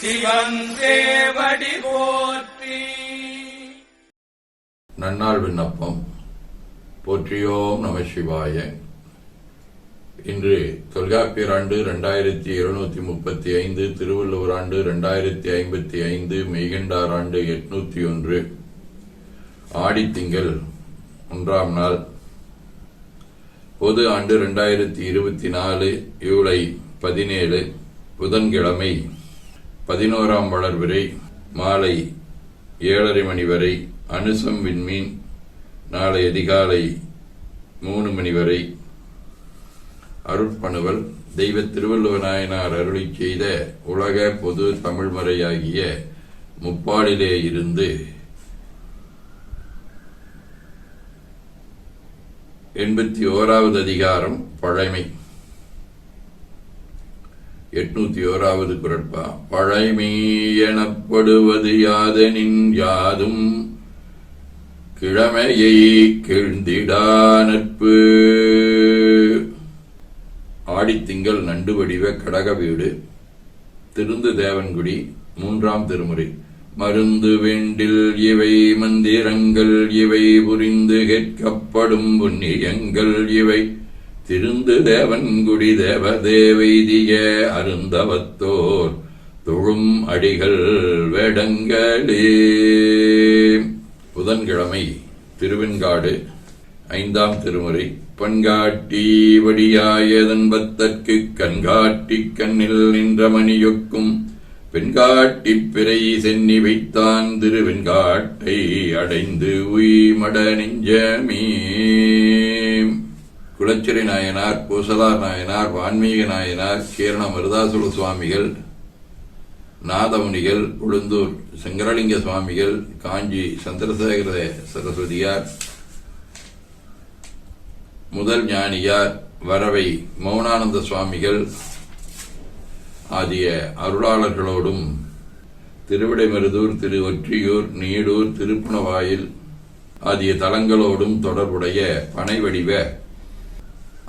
சிவன் போற்றி. நன்னாள் விண்ணப்பம். போற்றியோம் நம சிவாய. இன்று தொல்காப்பியர் ஆண்டு இரண்டாயிரத்தி இருநூத்தி முப்பத்தி ஐந்து திருவள்ளுவர் ஆண்டு இரண்டாயிரத்தி ஐம்பத்தி ஐந்து மெய்கண்டார் ஆண்டு எட்நூத்தி ஒன்று. ஆடித்திங்கள் ஒன்றாம் நாள். பொது ஆண்டு இரண்டாயிரத்தி இருபத்தி நாலு ஜூலை பதினேழு புதன்கிழமை பதினோராம் வளர்விரை மாலை ஏழரை மணி வரை அனுசம் விண்மீன் நாளை அதிகாலை மூணு மணி வரை. அருட்பணுவல் தெய்வ திருவள்ளுவநாயனார் அருளி செய்த உலக பொது தமிழ்மறையாகிய முப்பாடிலே இருந்து எண்பத்தி ஓராவது அதிகாரம் பழமை. எட்நூத்தி ஓராவது குரட்பா பழைமை எனப்படுவது யாதெனின் யாதும் கிழமையை கிழ்ந்திடா நட்பு. ஆடித்திங்கள் நண்டு வடிவ கடக வீடு. திருந்து தேவன்குடி மூன்றாம் திருமுறை. மருந்து வேண்டில் இவை மந்திரங்கள் இவை புரிந்து கேட்கப்படும் புண்ணியங்கள் இவை திருந்து தேவன்குடி தேவதேவைதிய அருந்தவத்தோர் தொழும் அடிகள் வேடங்களே. புதன்கிழமை திருவெண்காடு ஐந்தாம் திருமுறை. பண்காட்டி வடியாயதன்பத்தற்கு கண்காட்டி கண்ணில் நின்ற மணியொக்கும். பெண்காட்டி பிறை சென்னி வைத்தான் திருவெண்காட்டை அடைந்து உய்மட நெஞ்சமே. குலச்சிறை நாயனார் பூசலார் நாயனார் வான்மீக நாயனார் கீரண மருதாசுல சுவாமிகள் நாதமுனிகள் உளுந்தூர் சங்கரலிங்க சுவாமிகள் காஞ்சி சந்திரசேகர சரஸ்வதியார் முதல் ஞானியார் வரவை மௌனானந்த சுவாமிகள் ஆகிய அருளாளர்களோடும் திருவிடைமருதூர் திரு ஒற்றியூர் நீடூர் திருப்புணவாயில் ஆகிய தலங்களோடும் தொடர்புடைய பனை வடிவ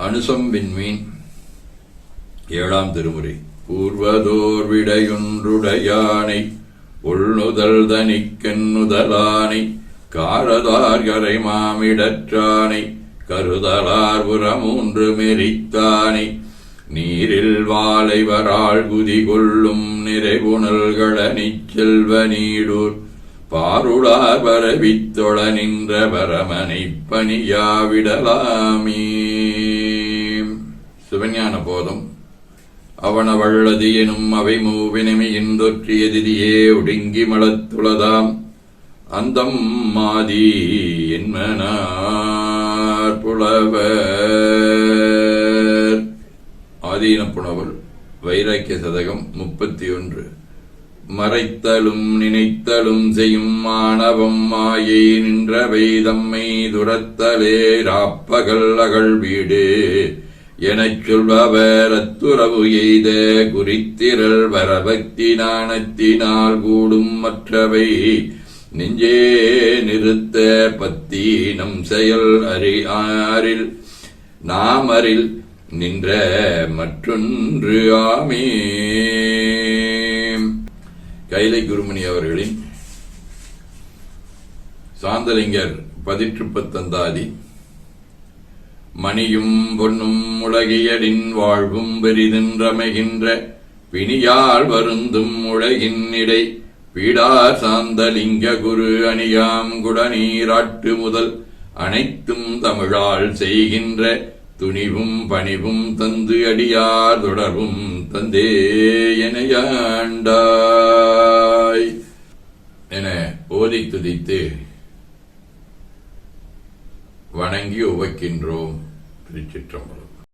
அனுசம் விண்மீன் ஏழாம் திருமுறை. பூர்வதோர் விடையொன்றுடையானை உள்நுதல் தனிக்கென்னுதலானை காரதார்கரை மாமிடற்றானை கருதலார் புறமூன்று மெரித்தானை நீரில் வாழை வராள் குதி கொள்ளும் நிறைவுணல்களனிச் செல்வ நீடூர் பாருளார் பரவித்தொழ நின்ற பரமனை பணியாவிடலாமே. போதம் அவனவள்ளது எனும் அவை மூவினமையின் தொற்றியதிதியே ஒடுங்கி மலத்துளதாம் அந்தம் மாதி என்மனார் புலவர். ஆதீன புனவல் வைராக்கிய சதகம் முப்பத்தி ஒன்று மறைத்தலும் நினைத்தலும் செய்யும் மாணவம் மாயை நின்றவை தம்மை துரத்தலே. ராப்பகல் அகழ் வீடு எனச் சொல்பவர் அத்துறவு எய்த குறித்திரள் வரபக்தி நாணத்தினால் கூடும் மற்றவை. நெஞ்சே நிறுத்த பத்தி நம் செயல் அறி ஆறில் நாமரில் நின்ற மற்றொன்று ஆமே. கைலை குருமணி அவர்களின் சாந்தலிங்கர் பதிற்றுப்பத்தந்தாதி மணியும் பொன்னும் உலகியலின் வாழ்வும் பெரிதென்றமைகின்ற பிணியால் வருந்தும் உலகின் இடை. பீடார் சாந்தலிங்க குரு அணியாம் குடநீராட்டு முதல் அனைத்தும் தமிழால் செய்கின்ற துணிவும் பணிவும் தந்து அடியார் தொடர்பும் தந்தே எனையாண்டாய். என ஓதி துதித்து வணங்கி உவக்கின்றோம். 理解中。